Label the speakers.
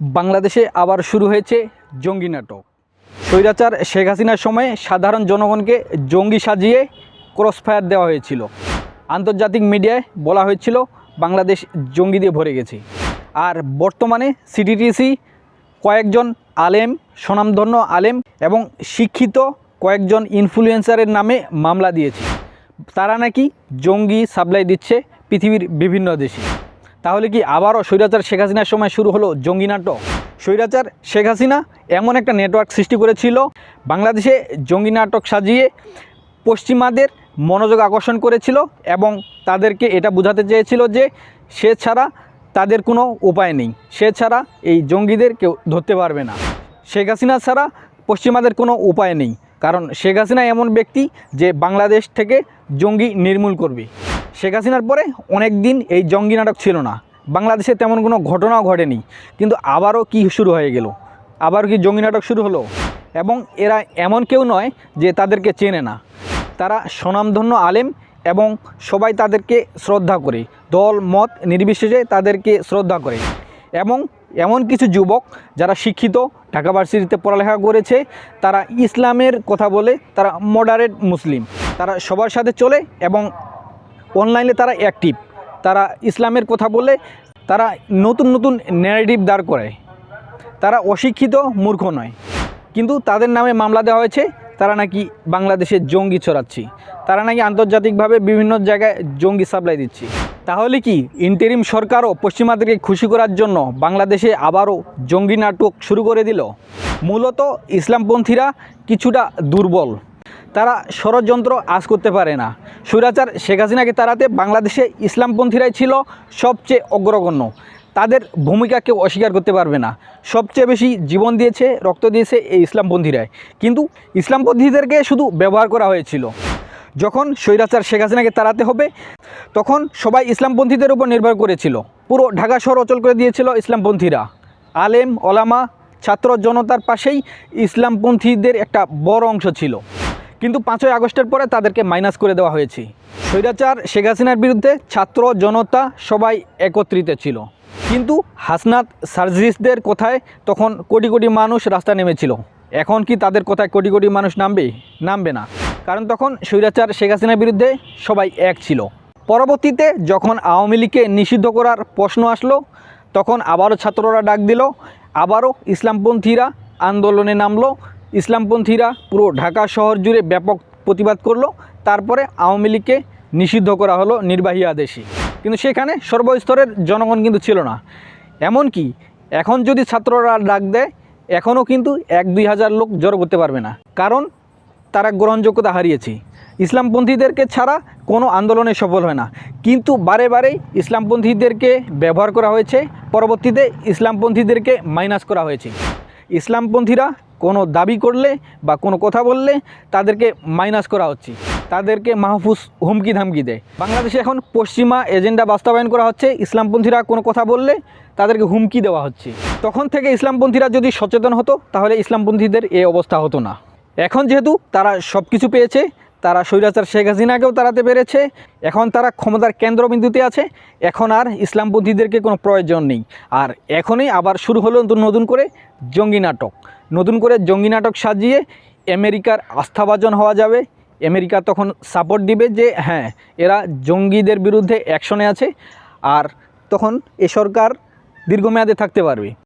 Speaker 1: বাংলাদেশে আবার শুরু হয়েছে জঙ্গি নাটক। স্বৈরাচার শেখ হাসিনার সময়ে সাধারণ জনগণকে জঙ্গি সাজিয়ে ক্রসফায়ার দেওয়া হয়েছিল। আন্তর্জাতিক মিডিয়ায় বলা হয়েছিল, বাংলাদেশ জঙ্গি দিয়ে ভরে গেছে। আর বর্তমানে সিটিটিসি কয়েকজন আলেম, স্বনামধন্য আলেম এবং শিক্ষিত কয়েকজন ইনফ্লুয়েন্সারের নামে মামলা দিয়েছে। তারা নাকি জঙ্গি সাপ্লাই দিচ্ছে পৃথিবীর বিভিন্ন দেশে। তাহলে কি আবারও স্বৈরাচার শেখ হাসিনার সময় শুরু হলো জঙ্গি নাটক? স্বৈরাচার শেখ হাসিনা এমন একটা নেটওয়ার্ক সৃষ্টি করেছিল, বাংলাদেশে জঙ্গি নাটক সাজিয়ে পশ্চিমাদের মনোযোগ আকর্ষণ করেছিল এবং তাদেরকে এটা বোঝাতে চেয়েছিল যে সে ছাড়া তাদের কোনো উপায় নেই, সে ছাড়া এই জঙ্গিদের কেউ ধরতে পারবে না। শেখ হাসিনা ছাড়া পশ্চিমাদের কোনো উপায় নেই, কারণ শেখ হাসিনা এমন ব্যক্তি যে বাংলাদেশ থেকে জঙ্গি নির্মূল করবে। শেখ হাসিনার পরে অনেক দিন এই জঙ্গি নাটক ছিল না। বাংলাদেশে তেমন কোনো ঘটনাও ঘটেনি। কিন্তু আবারও কি শুরু হয়ে গেল? আবার কি জঙ্গি নাটক শুরু হলো? এবং এরা এমন কেউ নয় যে তাদেরকে চেনে না। তারা স্বনামধন্য আলেম এবং সবাই তাদেরকে শ্রদ্ধা করে। দল, মত নির্বিশেষে তাদেরকে শ্রদ্ধা করে। এবং এমন কিছু যুবক যারা শিক্ষিত, ঢাকা ভার্সিটিতে পড়ালেখা করেছে, তারা ইসলামের কথা বলে তারা মডারেট মুসলিম। তারা সবার সাথে চলে এবং অনলাইনে তারা অ্যাক্টিভ তারা ইসলামের কথা বলে তারা নতুন নতুন ন্যারেটিভ দাঁড় করায়। তারা অশিক্ষিত মূর্খ নয়। কিন্তু তাদের নামে মামলা দেওয়া হয়েছে, তারা নাকি বাংলাদেশে জঙ্গি ছড়াচ্ছি। তারা নাকি আন্তর্জাতিকভাবে বিভিন্ন জায়গায় জঙ্গি সাপ্লাই দিচ্ছি। তাহলে কি ইন্টেরিম সরকারও পশ্চিমাদেরকে খুশি করার জন্য বাংলাদেশে আবারও জঙ্গি নাটক শুরু করে দিল? মূলত ইসলামপন্থীরা কিছুটা দুর্বল। তারা ষড়যন্ত্র আজ করতে পারে না। স্বৈরাচার শেখ হাসিনাকে তাড়াতে বাংলাদেশে ইসলামপন্থীরাই ছিল সবচেয়ে অগ্রগণ্য। তাদের ভূমিকা কেউ অস্বীকার করতে পারবে না। সবচেয়ে বেশি জীবন দিয়েছে, রক্ত দিয়েছে এই ইসলামপন্থীরাই। কিন্তু ইসলামপন্থীদেরকে শুধু ব্যবহার করা হয়েছিল। যখন স্বৈরাচার শেখ হাসিনাকে তাড়াতে হবে, তখন সবাই ইসলামপন্থীদের উপর নির্ভর করেছিল। পুরো ঢাকা শহর অচল করে দিয়েছিল ইসলামপন্থীরা। আলেম, ওলামা, ছাত্র জনতার পাশেই ইসলামপন্থীদের একটা বড় অংশ ছিল। কিন্তু পাঁচই আগস্টের পরে তাদেরকে মাইনাস করে দেওয়া হয়েছে। স্বৈরাচার শেখ হাসিনার বিরুদ্ধে ছাত্র জনতা সবাই একত্রিত ছিল। কিন্তু হাসনাত সার্জিসদের কথায়? তখন কোটি কোটি মানুষ রাস্তা নেমেছিল। এখন কি তাদের কথায় কোটি কোটি মানুষ নামবে? নামবে না। কারণ তখন স্বৈরাচার শেখ হাসিনার বিরুদ্ধে সবাই এক ছিল। পরবর্তীতে যখন আওয়ামী লীগকে নিষিদ্ধ করার প্রশ্ন আসলো, তখন আবারও ছাত্ররা ডাক দিল, আবারও ইসলামপন্থীরা আন্দোলনে নামলো ইসলামপন্থীরা পুরো ঢাকা শহর জুড়ে ব্যাপক প্রতিবাদ করল, তারপরে আওয়ামী লীগকে নিষিদ্ধ করা হলো নির্বাহী আদেশে। কিন্তু সেখানে সর্বস্তরের জনগণ কিন্তু ছিল না। এমনকি এখন যদি ছাত্ররা ডাক দেয়, এখনও কিন্তু এক দুই হাজার লোক জড়ো করতে পারবে না। কারণ তারা গ্রহণযোগ্যতা হারিয়েছে। ইসলামপন্থীদেরকে ছাড়া কোনো আন্দোলনে সফল হয় না। কিন্তু বারে বারে ইসলামপন্থীদেরকে ব্যবহার করা হয়েছে। পরবর্তীতে ইসলামপন্থীদেরকে মাইনাস করা হয়েছে। ইসলামপন্থীরা কোনো দাবি করলে বা কোনো কথা বললে তাদেরকে মাইনাস করা হচ্ছে। তাদেরকে মাহফুজ হুমকি ধামকি দেয়। বাংলাদেশে এখন পশ্চিমা এজেন্ডা বাস্তবায়ন করা হচ্ছে। ইসলামপন্থীরা কোনো কথা বললে তাদেরকে হুমকি দেওয়া হচ্ছে। তখন থেকে ইসলামপন্থীরা যদি সচেতন হতো, তাহলে ইসলামপন্থীদের এই অবস্থা হতো না। এখন যেহেতু তারা সব কিছু পেয়েছে তারা স্বৈরাচার শেখ হাসিনাকেও তাড়াতে পেরেছে। এখন তারা ক্ষমতার কেন্দ্রবিন্দুতে আছে। এখন আর ইসলামপন্থীদেরকে কোনো প্রয়োজন নেই। আর এখনই আবার শুরু হলো নতুন করে জঙ্গি নাটক। নতুন করে জঙ্গি নাটক সাজিয়ে আমেরিকার আস্থাভাজন হওয়া যাবে। আমেরিকা তখন সাপোর্ট দিবে যে হ্যাঁ এরা জঙ্গিদের বিরুদ্ধে অ্যাকশনে আছে। আর তখন এ সরকার দীর্ঘমেয়াদে থাকতে পারবে।